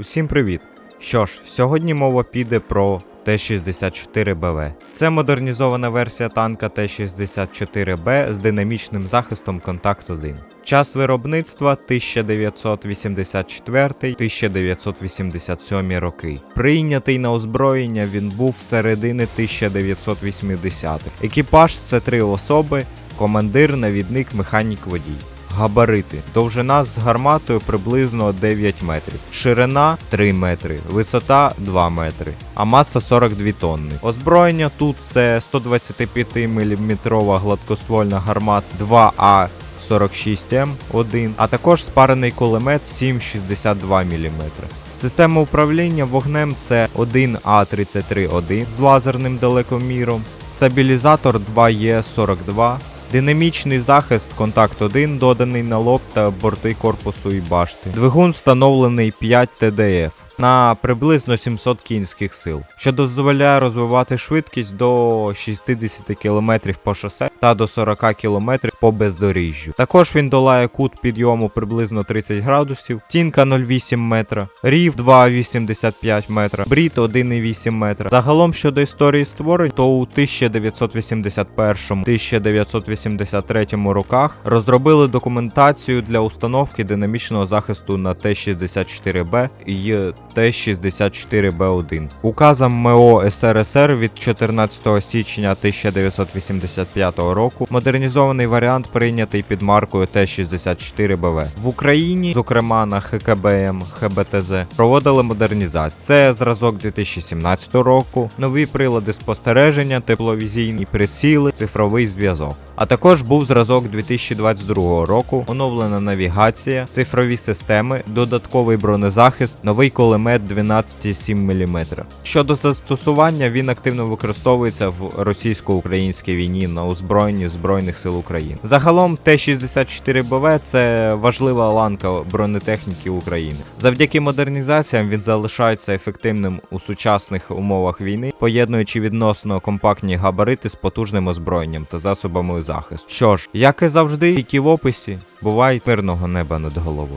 Усім привіт! Що ж, сьогодні мова піде про Т-64БВ. Це модернізована версія танка Т-64Б з динамічним захистом Контакт 1. Час виробництва 1984-1987 роки. Прийнятий на озброєння він був з середини 1980-х. Екіпаж це три особи: командир, навідник, механік водій. Габарити. Довжина з гарматою приблизно 9 метрів, ширина 3 метри, висота 2 метри, а маса 42 тонни. Озброєння тут це 125 мм гладкоствольна гармата 2А 46М1, а також спарений кулемет 7,62 мм. Система управління вогнем це 1А33-1 з лазерним далекоміром, стабілізатор 2Е42, Динамічний захист контакт 1 доданий на лоб та борти корпусу і башти. Двигун встановлений 5 ТДФ на приблизно 700 кінських сил, що дозволяє розвивати швидкість до 60 км по шосе та до 40 км по бездоріжжю. Також він долає кут підйому приблизно 30 градусів, тінка 0,8 метра, рів 2,85 метра, брід 1,8 метра. Загалом щодо історії створень, то у 1981-1983 роках розробили документацію для установки динамічного захисту на Т-64Б і Т-64Б1. Указом МО СРСР від 14 січня 1985 року модернізований варіант прийнятий під маркою Т-64БВ. В Україні, зокрема на ХКБМ, ХБТЗ, проводили модернізацію. Це зразок 2017 року, нові прилади спостереження, тепловізійні приціли, цифровий зв'язок. А також був зразок 2022 року, оновлена навігація, цифрові системи, додатковий бронезахист, новий кулемет 12,7 мм. Щодо застосування, він активно використовується в російсько-українській війні на озброєнні Збройних сил України. Загалом Т-64БВ це важлива ланка бронетехніки України. Завдяки модернізаціям він залишається ефективним у сучасних умовах війни, поєднуючи відносно компактні габарити з потужним озброєнням та засобами захисту. Що ж, як і завжди, тільки в описі бувай мирного неба над головою.